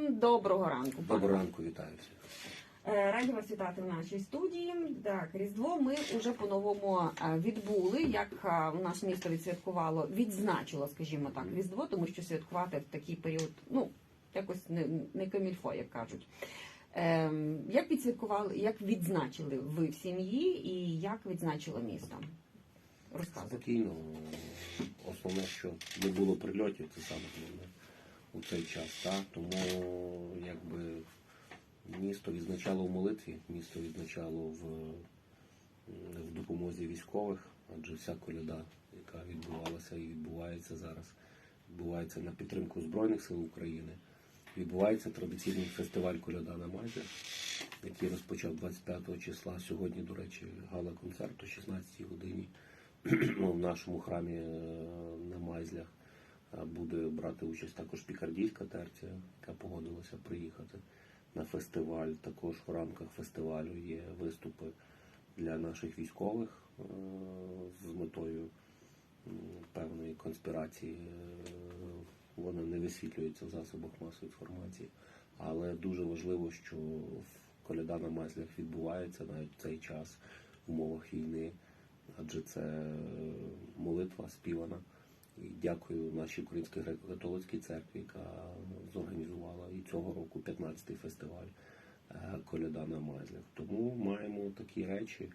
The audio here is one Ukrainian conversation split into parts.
Доброго ранку. Доброго ранку, вітаю всіх. Е, Раді вас вітати в нашій студії. Так, Різдво ми вже по-новому е, відбули. Як е, наше місто відсвяткувало, відзначило, скажімо так, Різдво, тому що святкувати в такий період, ну якось не, не камільфо, як кажуть. Ем, Як відсвяткували, як відзначили ви в сім'ї і як відзначило місто? Розказуйте. Спокійно. Основне, що не було прильотів, це саме головне у цей час. Так? Тому якби місто відзначало в молитві, місто відзначало в, в допомозі військових, адже вся коляда, яка відбувалася і відбувається зараз, відбувається на підтримку Збройних сил України. Відбувається традиційний фестиваль Коляда на Майзі, який розпочав 25 числа. Сьогодні, до речі, гала-концерт о 16 годині в нашому храмі е, на Майзлях буде брати участь також пікардійська терція, яка погодилася приїхати на фестиваль. Також в рамках фестивалю є виступи для наших військових е, з метою певної конспірації. Е, Вони не висвітлюються в засобах масової інформації, але дуже важливо, що коляда на Майзлях відбувається навіть в цей час в умовах війни адже це е, молитва співана. І дякую нашій Українській греко-католицькій церкві, яка зорганізувала і цього року 15-й фестиваль е, Коляда на Майзлях. Тому маємо такі речі,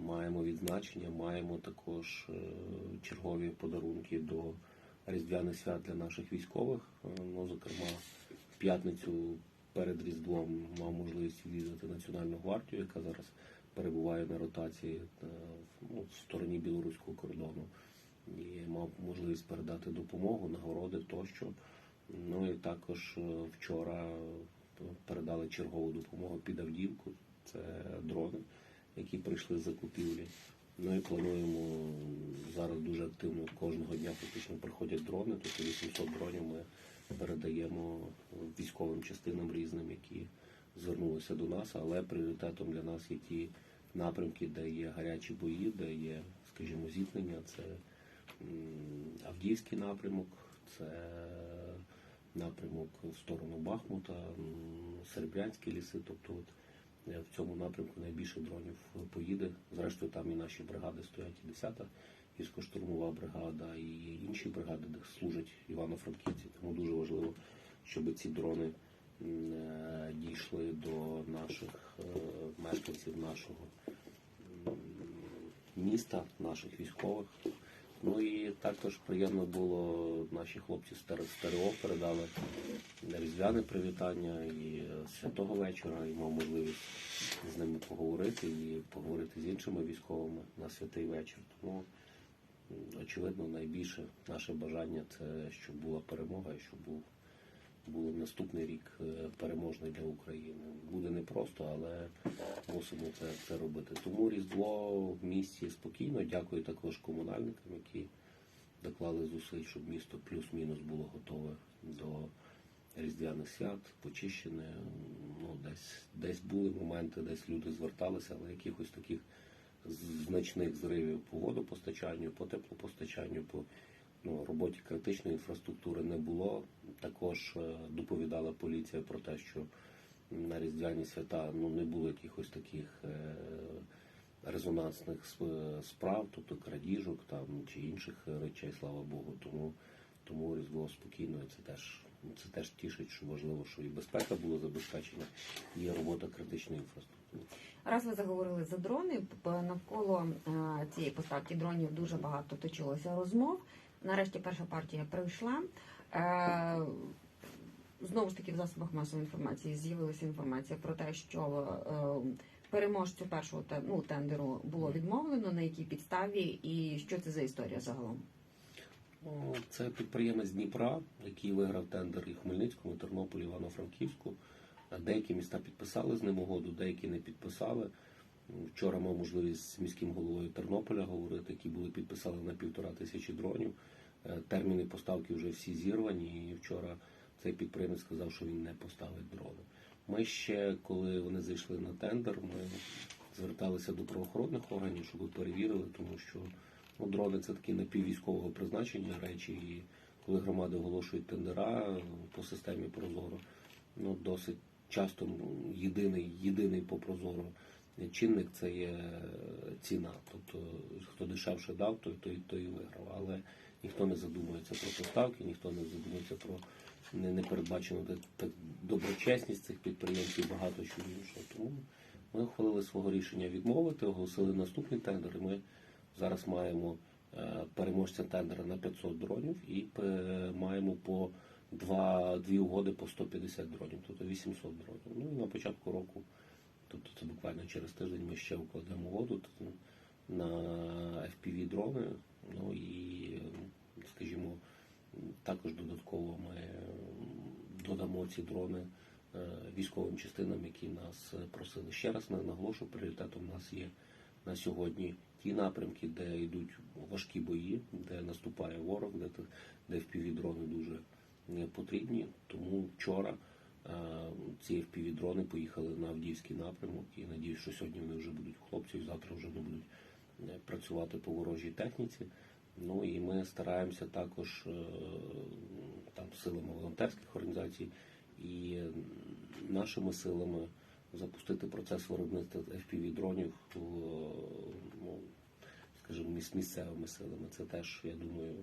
маємо відзначення, маємо також е, чергові подарунки до Різдвяних свят для наших військових. Е, Ну, зокрема, в п'ятницю перед Різдвом мав можливість відвідати Національну гвардію, яка зараз перебуває на ротації ну, в стороні білоруського кордону. І мав можливість передати допомогу, нагороди тощо. Ну і також е, вчора передали чергову допомогу під Авдіївку. Це дрони, які прийшли з закупівлі. Ну і плануємо зараз дуже активно кожного дня фактично приходять дрони, тобто 800 дронів ми передаємо військовим частинам різним, які звернулися до нас, але пріоритетом для нас є ті напрямки, де є гарячі бої, де є, скажімо, зіткнення. Це Авдіївський напрямок, це напрямок в сторону Бахмута, Серебрянські ліси. Тобто от е, в цьому напрямку найбільше дронів поїде. Зрештою, там і наші бригади стоять, і 10-та гірсько-штурмова бригада, і інші бригади, де служать івано-франківці. Тому дуже важливо, щоб ці дрони е, дійшли до наших е, мешканців нашого міста, наших військових. Ну і також приємно було наші хлопці з ТРО передали різдвяне привітання і е, святого вечора, і мав можливість з ними поговорити і поговорити з іншими військовими на святий вечір. Тому очевидно, найбільше наше бажання це щоб була перемога і щоб був був наступний рік е, переможний для України. Буде непросто, але мусимо це, це робити. Тому Різдво в місті спокійно. Дякую також комунальникам, які доклали зусиль, щоб місто плюс-мінус було готове до різдвяних свят, почищене. Ну, десь, десь були моменти, десь люди зверталися, але якихось таких значних зривів по водопостачанню, по теплопостачанню, по ну, роботі критичної інфраструктури не було. Також е, доповідала поліція про те, що на різдвяні свята ну, не було якихось таких е, резонансних справ, тобто крадіжок там чи інших речей, слава Богу. Тому тому Різдво спокійно, і це теж це теж тішить, що важливо, що і безпека була забезпечена, і робота критичної інфраструктури. Раз ви заговорили за дрони, навколо е, цієї поставки дронів дуже багато точилося розмов. Нарешті перша партія прийшла. Е, Знову ж таки, в засобах масової інформації з'явилася інформація про те, що е, переможцю першого ну, тендеру було відмовлено, на якій підставі і що це за історія загалом. Це підприємець Дніпра, який виграв тендер і в Хмельницькому, Тернополі, Івано-Франківську. Деякі міста підписали з ним угоду, деякі не підписали. Вчора мав можливість з міським головою Тернополя говорити, які були підписали на півтора тисячі дронів. Е, Терміни поставки вже всі зірвані. І вчора цей підприємець сказав, що він не поставить дрони. Ми ще, коли вони зайшли на тендер, ми зверталися до правоохоронних органів, щоб перевірили, тому що ну, дрони це такі напіввійськового призначення речі, і коли громади оголошують тендера по системі Прозоро, ну досить часто ну, єдиний, єдиний по Прозоро чинник це є ціна. Тобто хто дешевше дав, той, той, той і виграв. Але ніхто не задумується про поставки, ніхто не задумується про не, не передбачену так, доброчесність цих підприємців, багато чого іншого. Тому ми ухвалили свого рішення відмовити, оголосили наступний тендер. І ми зараз маємо е, переможця тендера на 500 дронів і е, маємо по два, дві угоди по 150 дронів, тобто 800 дронів. Ну і на початку року, тобто це буквально через тиждень ми ще укладемо угоду тобто, на FPV дрони. Ну і, скажімо, також додатково ми додамо ці дрони е, військовим частинам, які нас просили. Ще раз на- наголошу, пріоритетом у нас є на сьогодні ті напрямки, де йдуть важкі бої, де наступає ворог, де, де FPV-дрони дуже е, потрібні. Тому вчора е, ці FPV-дрони поїхали на Авдіївський напрямок і надіюсь, що сьогодні вони вже будуть хлопців, завтра вже не будуть працювати по ворожій техніці. Ну і ми стараємося також е, там силами волонтерських організацій і нашими силами запустити процес виробництва FPV дронів, ну, скажімо, місцевими силами. Це теж, я думаю,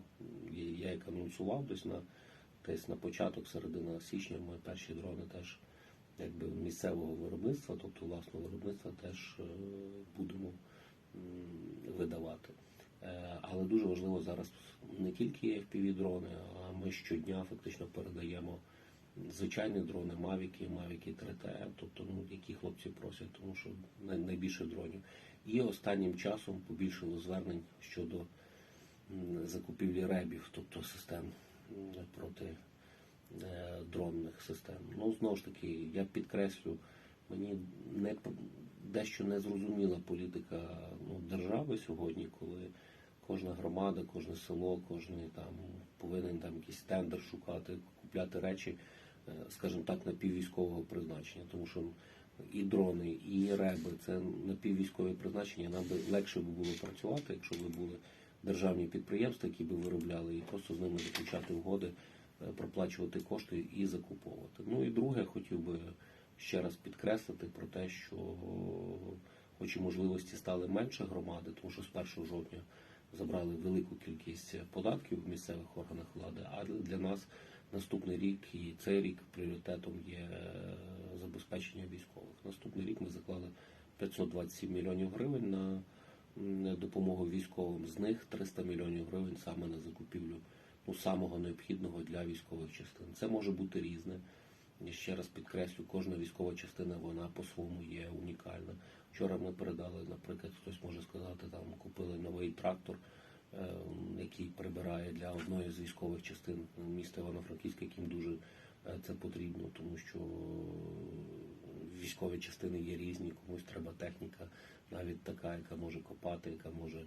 я як анонсував десь на десь на початок, середина січня, ми перші дрони теж якби місцевого виробництва, тобто власного виробництва, теж е, будемо видавати. Е, Але дуже важливо зараз не тільки FPV-дрони, а ми щодня фактично передаємо звичайні дрони, мавіки, мавіки 3T, тобто ну, які хлопці просять, тому що найбільше дронів. І останнім часом побільшало звернень щодо закупівлі ребів, тобто систем проти е, дронних систем. Ну, знову ж таки, я підкреслю, мені не дещо незрозуміла політика ну, держави сьогодні, коли кожна громада, кожне село, кожен там повинен там якийсь тендер шукати, купляти речі, е, скажімо так, напіввійськового призначення. Тому що і дрони, і реби це напіввійськові призначення. Нам би легше би було працювати, якщо б були державні підприємства, які би виробляли, і просто з ними заключати угоди, е, проплачувати кошти і закуповувати. Ну і друге, хотів би ще раз підкреслити про те, що хоч і можливості стали менше громади, тому що з 1 жовтня забрали велику кількість податків в місцевих органах влади, а для нас наступний рік і цей рік пріоритетом є забезпечення військових. Наступний рік ми заклали 527 мільйонів гривень на допомогу військовим. З них 300 мільйонів гривень саме на закупівлю ну, самого необхідного для військових частин. Це може бути різне. Я ще раз підкреслю, кожна військова частина вона по-своєму є унікальна. Вчора ми передали, наприклад, хтось може сказати, там купили новий трактор, е, який прибирає для одної з військових частин міста Івано-Франківська, яким дуже е, це потрібно, тому що військові частини є різні, комусь треба техніка, навіть така, яка може копати, яка може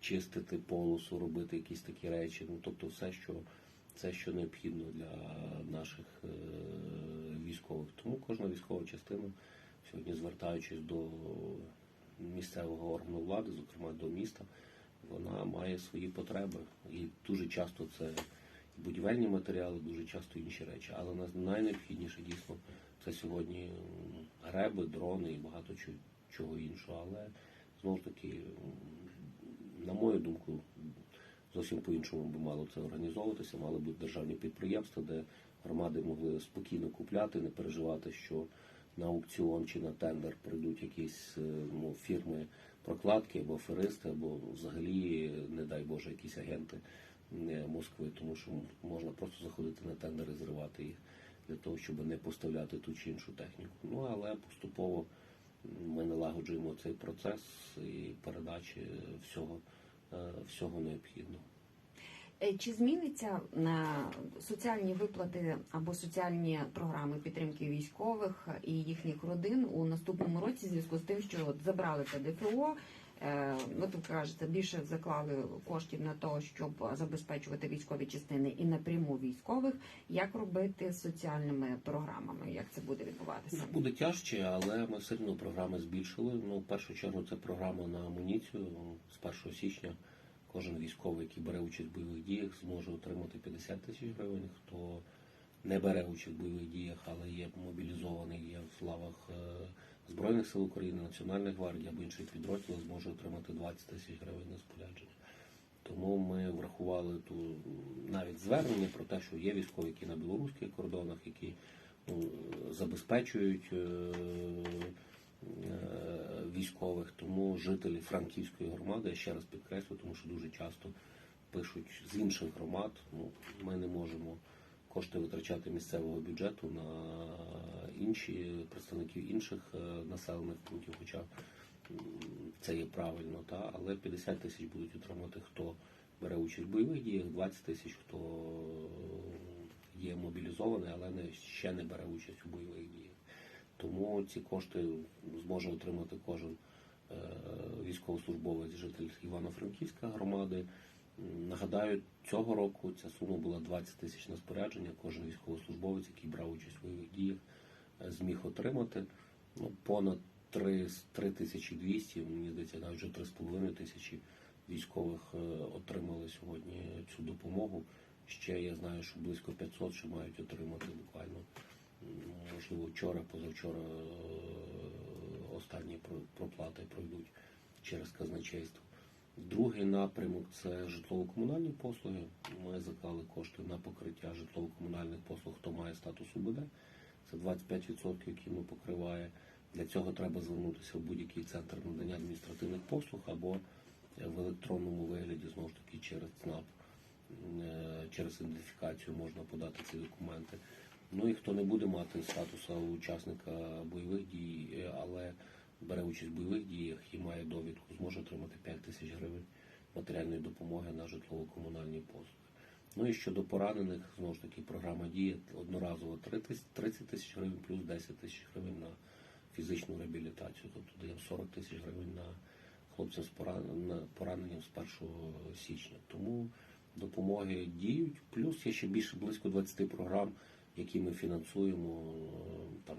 чистити полосу, робити якісь такі речі. Ну тобто, все, що це що необхідно для наших е, військових. Тому кожна військова частина сьогодні, звертаючись до місцевого органу влади, зокрема до міста, вона має свої потреби. І дуже часто це будівельні матеріали, дуже часто інші речі. Але найнеобхідніше дійсно це сьогодні греби, дрони і багато чого іншого. Але знову ж таки, на мою думку, зовсім по-іншому би мало це організовуватися, мали бути державні підприємства, де громади могли спокійно купляти, не переживати, що на аукціон чи на тендер прийдуть якісь е, ну, фірми прокладки або аферисти, або взагалі, не дай Боже, якісь агенти е, Москви, тому що можна просто заходити на тендер і зривати їх для того, щоб не поставляти ту чи іншу техніку. Ну але поступово ми налагоджуємо цей процес і передачі всього, всього необхідного. Е, Чи зміниться на соціальні виплати або соціальні програми підтримки військових і їхніх родин у наступному році в зв'язку з тим, що забрали ПДФО? Е, Ну, ви кажете, більше заклали коштів на те, щоб забезпечувати військові частини і напряму військових. Як робити з соціальними програмами? Як це буде відбуватися? Буде тяжче, але ми все одно програми збільшили. Ну, в першу чергу, це програма на амуніцію з 1 січня. Кожен військовий, який бере участь в бойових діях, зможе отримати 50 тисяч гривень. Хто не бере участь в бойових діях, але є мобілізований, є в лавах е, Збройних сил України, Національної гвардії або інших підрозділів, зможе отримати 20 тисяч гривень на спорядження. Тому ми врахували ту навіть звернення про те, що є військові, які на білоруських кордонах, які ну, забезпечують е, е, військових. Тому жителі Франківської громади, я ще раз підкреслю, тому що дуже часто пишуть з інших громад. Ну, ми не можемо кошти витрачати місцевого бюджету на інші представників інших е, населених пунктів, хоча це є правильно, та але 50 тисяч будуть отримати хто бере участь в бойових діях, 20 тисяч хто є мобілізований, але не ще не бере участь у бойових діях. Тому ці кошти зможе отримати кожен е, військовослужбовець, житель Івано-Франківської громади. Нагадаю, цього року ця сума була 20 тисяч на спорядження. Кожен військовослужбовець, який брав участь у бойових діях, е, зміг отримати ну, понад 3, 3200, мені здається, навіть вже 3,5 тисячі військових е, отримали сьогодні цю допомогу. Ще я знаю, що близько 500 ще мають отримати буквально. Можливо, вчора, позавчора е, останні проплати пройдуть через казначейство. Другий напрямок це житлово-комунальні послуги. Ми заклали кошти на покриття житлово-комунальних послуг, хто має статус УБД. Це 25%, які ми покриває. Для цього треба звернутися в будь-який центр надання адміністративних послуг або в електронному вигляді знову ж таки через ЦНАП. Е, Через ідентифікацію можна подати ці документи. Ну і хто не буде мати статусу учасника бойових дій, але бере участь в бойових діях і має довідку, зможе отримати 5 тисяч гривень матеріальної допомоги на житлово-комунальні послуги. Ну і щодо поранених, знову ж таки, програма діє одноразово 30 тисяч гривень плюс 10 тисяч гривень на фізичну реабілітацію. Тобто даємо 40 тисяч гривень на хлопцям з пораненням з 1 січня. Тому допомоги діють. Плюс є ще більше близько 20 програм, які ми фінансуємо е, там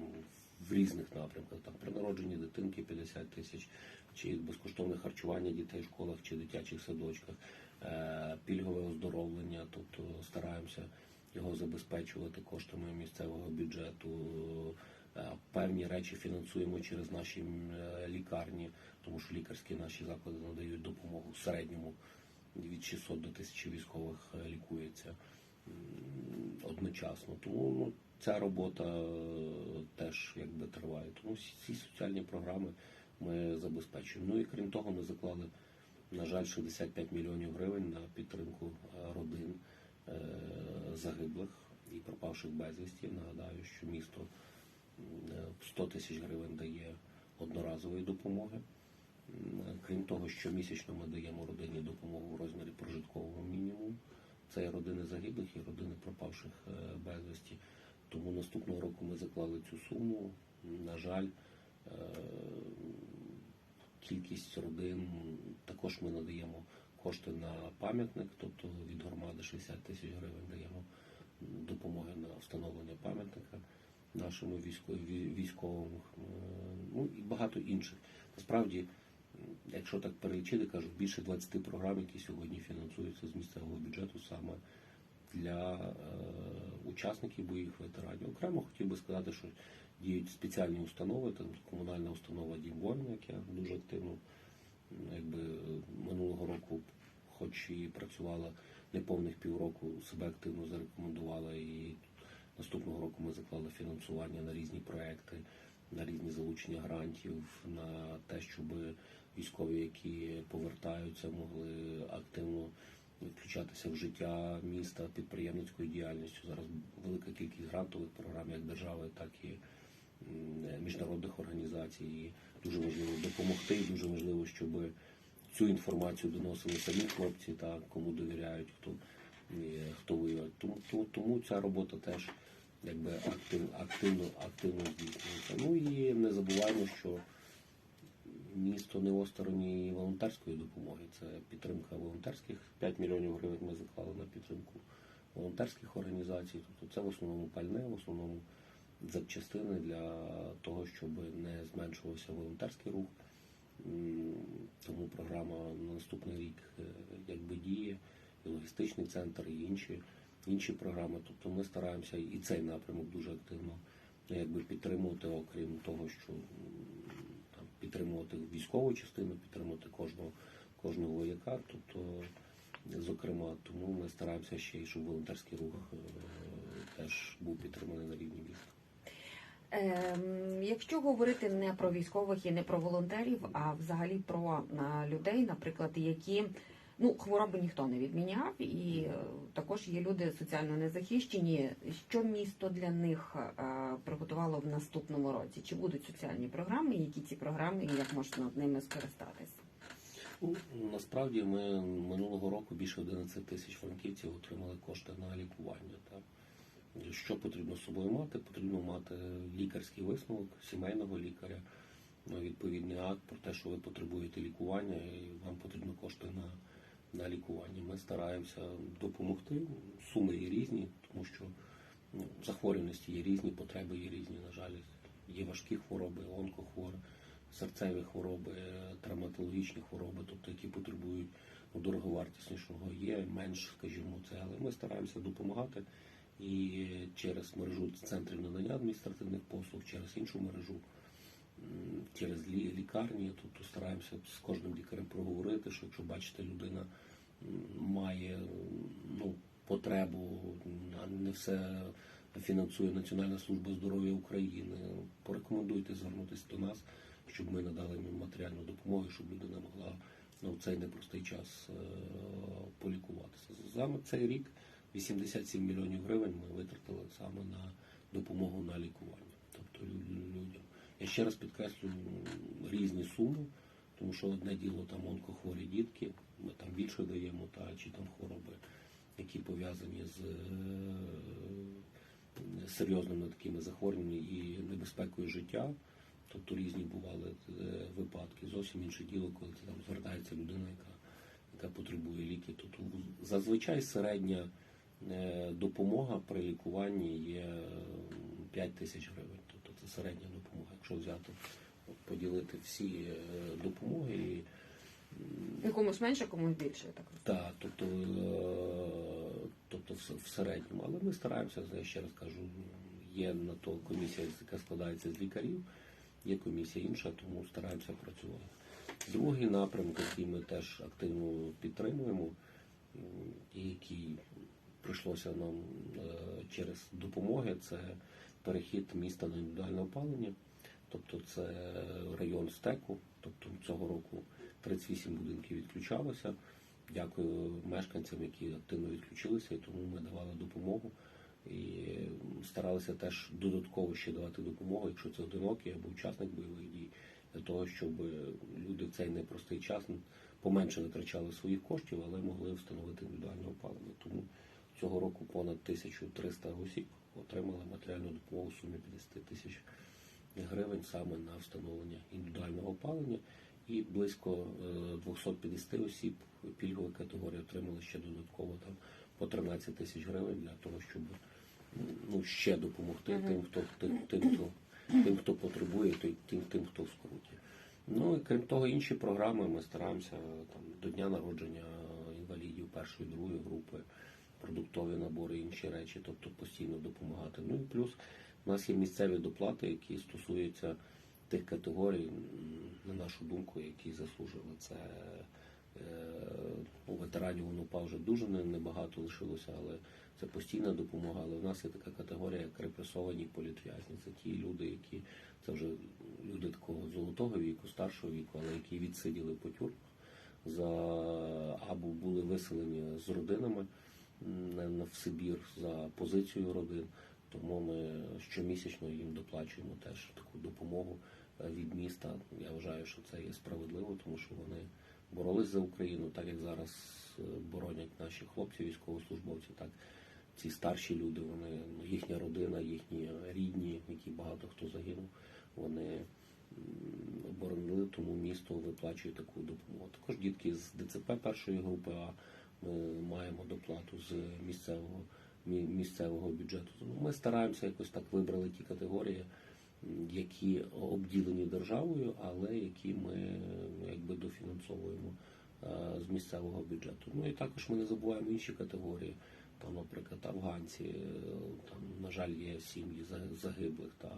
в різних напрямках. Там при народженні дитинки 50 тисяч, чи безкоштовне харчування дітей в школах чи дитячих садочках, е, пільгове оздоровлення, тобто стараємося його забезпечувати коштами місцевого бюджету. Е, Певні речі фінансуємо через наші е, лікарні, тому що лікарські наші заклади надають допомогу середньому від 600 до 1000 військових лікується одночасно. Тому ну, ця робота е, теж якби триває. Тому всі ці соціальні програми ми забезпечуємо. Ну і крім того, ми заклали, на жаль, 65 мільйонів гривень на підтримку е, родин е, загиблих і пропавших безвісті. Нагадаю, що місто е, 100 тисяч гривень дає одноразової допомоги. Крім того, щомісячно ми даємо родині допомогу в розмірі прожиткового мінімуму. Це і родини загиблих, і родини пропавших е, безвісті. Тому наступного року ми заклали цю суму. На жаль, е, кількість родин також ми надаємо кошти на пам'ятник, тобто від громади 60 тисяч гривень даємо допомоги на встановлення пам'ятника нашому військовим, е, ну і багато інших. Насправді, якщо так перелічити, кажуть, більше 20 програм, які сьогодні фінансуються з місцевого бюджету саме для е, учасників бойових ветеранів. Окремо хотів би сказати, що діють спеціальні установи, там комунальна установа Дім воїна, яка дуже активно якби минулого року, хоч і працювала неповних півроку, себе активно зарекомендувала і наступного року ми заклали фінансування на різні проекти, на різні залучення грантів, на те, щоб військові, які повертаються, могли активно включатися в життя міста підприємницькою діяльністю. Зараз велика кількість грантових програм, як держави, так і міжнародних організацій. І дуже важливо допомогти, і дуже важливо, щоб цю інформацію доносили самі хлопці, та кому довіряють, хто, хто воює. Тому, тому, ця робота теж якби актив, активно, активно здійснюється. Ну і не забуваємо, що місто не остороні волонтерської допомоги. Це підтримка волонтерських 5 мільйонів гривень ми заклали на підтримку волонтерських організацій. Тобто це в основному пальне, в основному запчастини для того, щоб не зменшувався волонтерський рух Тому програма на наступний рік е, якби діє, і логістичний центр, і інші, інші програми. Тобто ми стараємося і цей напрямок дуже активно ну, якби підтримувати, окрім того, що підтримувати військову частину, підтримувати кожного, кожного вояка. Тобто, зокрема, тому ми стараємося ще й, щоб волонтерський рух е, теж був підтриманий на рівні міста. Ем, якщо говорити не про військових і не про волонтерів, а взагалі про людей, наприклад, які ну хвороби ніхто не відміняв, і е, також є люди соціально незахищені. Що місто для них е, приготувало в наступному році? Чи будуть соціальні програми? Які ці програми і як можна ними скористатися? Ну, насправді ми минулого року більше 11 тисяч франківців отримали кошти на лікування. Так? Що потрібно з собою мати? Потрібно мати лікарський висновок сімейного лікаря, відповідний акт про те, що ви потребуєте лікування, і вам потрібно кошти на, на лікування. Ми стараємося допомогти. Суми є різні, тому що ну, захворюваності є різні, потреби є різні, на жаль. Є важкі хвороби, онкохвори, серцеві хвороби, травматологічні хвороби, тобто які потребують ну, дороговартіснішого. Є менш, скажімо, це, але ми стараємося допомагати і через мережу центрів надання адміністративних послуг, через іншу мережу, через лі- лікарні. Тобто стараємося з кожним лікарем проговорити, що якщо бачите, людина має ну, потребу, а не все фінансує Національна служба здоров'я України, порекомендуйте звернутися до нас, щоб ми надали їм матеріальну допомогу, щоб людина могла ну, в цей непростий час е, полікуватися. Саме цей рік 87 мільйонів гривень ми витратили саме на допомогу на лікування, тобто лю- людям. Я ще раз підкреслю різні суми, тому що одне діло там онкохворі дітки, ми там більше даємо, та чи там хвороби, які пов'язані з е, серйозними такими захворюваннями і небезпекою життя. Тобто різні бували е, випадки. Зовсім інше діло, коли там звертається людина, яка, яка потребує ліки. Тобто зазвичай середня е, допомога при лікуванні є 5 тисяч гривень. Середня допомога. Якщо взяти, поділити всі е, допомоги і Комусь менше, комусь більше. я Так так, тобто, е, тобто в, в середньому. Але ми стараємося, я ще раз кажу, є на то комісія, яка складається з лікарів, є комісія інша, тому стараємося працювати. Другий напрямок, який ми теж активно підтримуємо, і який прийшлося нам е, через допомоги, це перехід міста на індивідуальне опалення. Тобто це район стеку, тобто цього року 38 будинків відключалося. Дякую мешканцям, які активно відключилися, і тому ми давали допомогу і старалися теж додатково ще давати допомогу, якщо це одинокий або учасник бойових дій, для того, щоб люди в цей непростий час поменше витрачали своїх коштів, але могли встановити індивідуальне опалення. Тому цього року понад 1300 осіб отримали матеріальну допомогу в сумі 50 тисяч гривень саме на встановлення індивідуального опалення. І близько е, 250 осіб пільгової категорії отримали ще додатково там по 13 тисяч гривень для того, щоб ну, ще допомогти тим, хто тим, тим, хто тим, хто потребує, тим, тим, хто в скруті. Ну і крім того, інші програми ми стараємося там до дня народження інвалідів першої, другої групи, продуктові набори, інші речі, тобто постійно допомагати. Ну і плюс у нас є місцеві доплати, які стосуються тих категорій, на нашу думку, які заслужили. Це е, у ветеранів УНУПА вже дуже небагато лишилося, але це постійна допомога. Але в нас є така категорія, як репресовані політв'язні. Це ті люди, які це вже люди такого золотого віку, старшого віку, але які відсиділи по тюрмах за або були виселені з родинами в Сибір за позицією родин. Тому ми щомісячно їм доплачуємо теж таку допомогу е, від міста. Я вважаю, що це є справедливо, тому що вони боролись за Україну, так як зараз е, боронять наші хлопці, військовослужбовці, так ці старші люди, вони ну, їхня родина, їхні рідні, які багато хто загинув, вони м, оборонили, тому місто виплачує таку допомогу. Також дітки з ДЦП першої групи А ми маємо доплату з місцевого місцевого бюджету. Ми стараємося якось так вибрали ті категорії, які обділені державою, але які ми ну, якби дофінансовуємо е, з місцевого бюджету. Ну і також ми не забуваємо інші категорії. Там, наприклад, афганці, е, там, на жаль, є сім'ї загиблих, та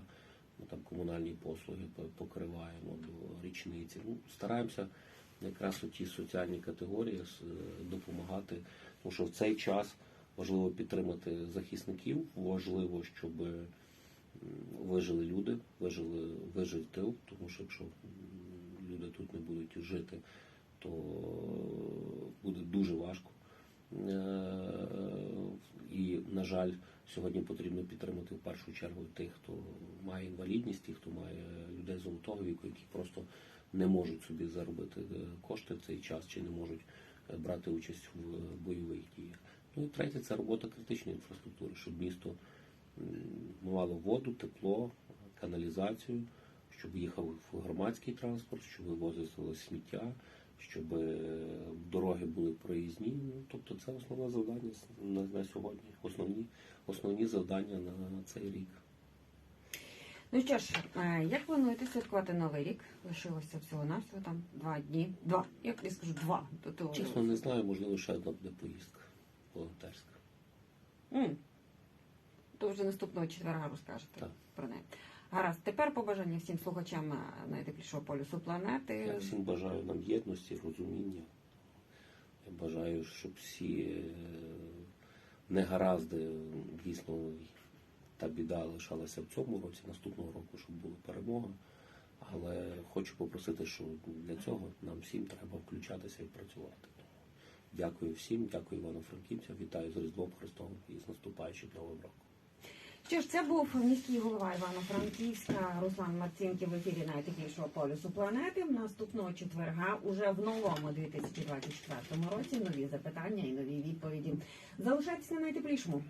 ми там комунальні послуги покриваємо до річниці. Ну, стараємося якраз у ті соціальні категорії допомагати, тому що в цей час важливо підтримати захисників, важливо, щоб вижили люди, вижили, вижив тил, тому що якщо люди тут не будуть жити, то буде дуже важко. Е, І, на жаль, сьогодні потрібно підтримати в першу чергу тих, хто має інвалідність, тих, хто має людей золотого віку, які просто не можуть собі заробити е, кошти в цей час чи не можуть е, брати участь в бойових діях. Ну і третє це робота критичної інфраструктури, щоб місто мало воду, тепло, каналізацію, щоб їхав громадський транспорт, щоб вивозило сміття, щоб е, дороги були проїзні. Ну, тобто це основне завдання на, на сьогодні, основні, основні завдання на цей рік. Ну що ж, е, як плануєте святкувати новий рік? Лишилося всього навсього там два дні. Два. Як я скажу, два. То. Чесно, не знаю, можливо, ще одна буде поїздка волонтерська. М. То вже наступного четверга розкажете Так. про неї. Гаразд, тепер побажання всім слухачам е, найтеплішого полюсу планети. Я всім бажаю нам єдності, розуміння. Я бажаю, щоб всі е, негаразди, дійсно, та біда лишалася в цьому році, наступного року, щоб була перемога. Але хочу попросити, що для цього нам всім треба включатися і працювати. Дякую всім, дякую Івано-Франківцям, вітаю з Різдвом Христовим і з наступаючим Новим роком. Що ж, це був міський голова Івано-Франківська Руслан Марцінків в ефірі найтеплішого полюсу планети. Наступного четверга уже в новому 2024 році нові запитання і нові відповіді. Залишайтесь на найтеплішому.